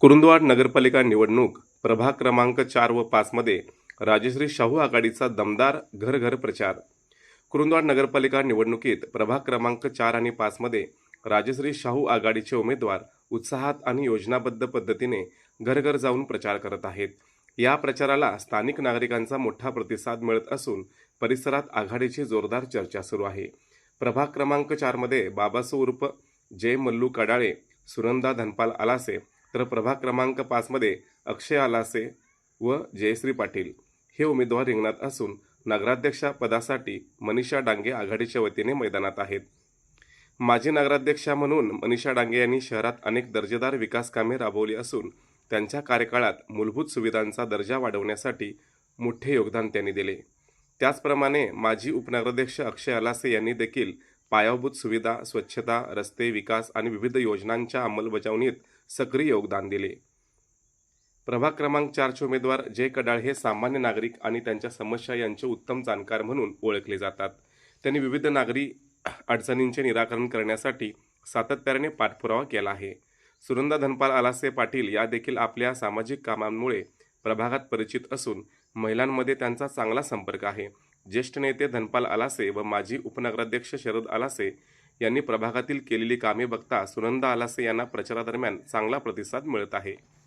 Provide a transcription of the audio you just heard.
कुरुंदवाड नगरपालिका निवडणूक प्रभाग क्रमांक चार व पाचमध्ये राजश्री शाहू आघाडीचा दमदार घर घर प्रचार. कुरुंदवाड नगरपालिका निवडणुकीत प्रभाग क्रमांक चार आणि पाचमध्ये राजश्री शाहू आघाडीचे उमेदवार उत्साहात आणि योजनाबद्ध पद्धतीने घर घर जाऊन प्रचार करत आहेत. या प्रचाराला स्थानिक नागरिकांचा मोठा प्रतिसाद मिळत असून परिसरात आघाडीची जोरदार चर्चा सुरू आहे. प्रभाग क्रमांक चारमध्ये बाबासो उर्फ जय मल्लू कडाळे सुनंदा धनपाल आलासे तर प्रभाग क्रमांक पाचमध्ये अक्षय आलासे व जयश्री पाटील हे उमेदवार रिंगणात असून नगराध्यक्षा पदासाठी मनीषा डांगे आघाडीच्या वतीने मैदानात आहेत. माजी नगराध्यक्षा म्हणून मनीषा डांगे यांनी शहरात अनेक दर्जेदार विकास कामे राबवली असून त्यांच्या कार्यकाळात मूलभूत सुविधांचा दर्जा वाढवण्यासाठी मोठे योगदान त्यांनी दिले. त्याचप्रमाणे माजी उपनगराध्यक्ष अक्षय अलासे यांनी देखील पायाभूत सुविधा स्वच्छता रस्ते विकास आणि विविध योजनांच्या अंमलबजावणीत सक्रिय योगदान दिले. प्रभाग क्रमांक चारचे उमेदवार जय कडाळ हे सामान्य नागरिक आणि त्यांच्या समस्या यांचे उत्तम जाणकार म्हणून ओळखले जातात. त्यांनी विविध नागरी अडचणींचे निराकरण करण्यासाठी सातत्याने पाठपुरावा केला आहे. सुनंदा धनपाल आलासे पाटील या देखील आपल्या सामाजिक कामांमुळे प्रभागात परिचित असून महिलांमध्ये त्यांचा चांगला संपर्क आहे. ज्येष्ठ नेते धनपाल आलासे व माजी उपनगराध्यक्ष शरद आलासे यांनी प्रभागातील केलेली कामे बघता सुनंदा आलासे यांना प्रचारादरम्यान चांगला प्रतिसाद मिळत आहे.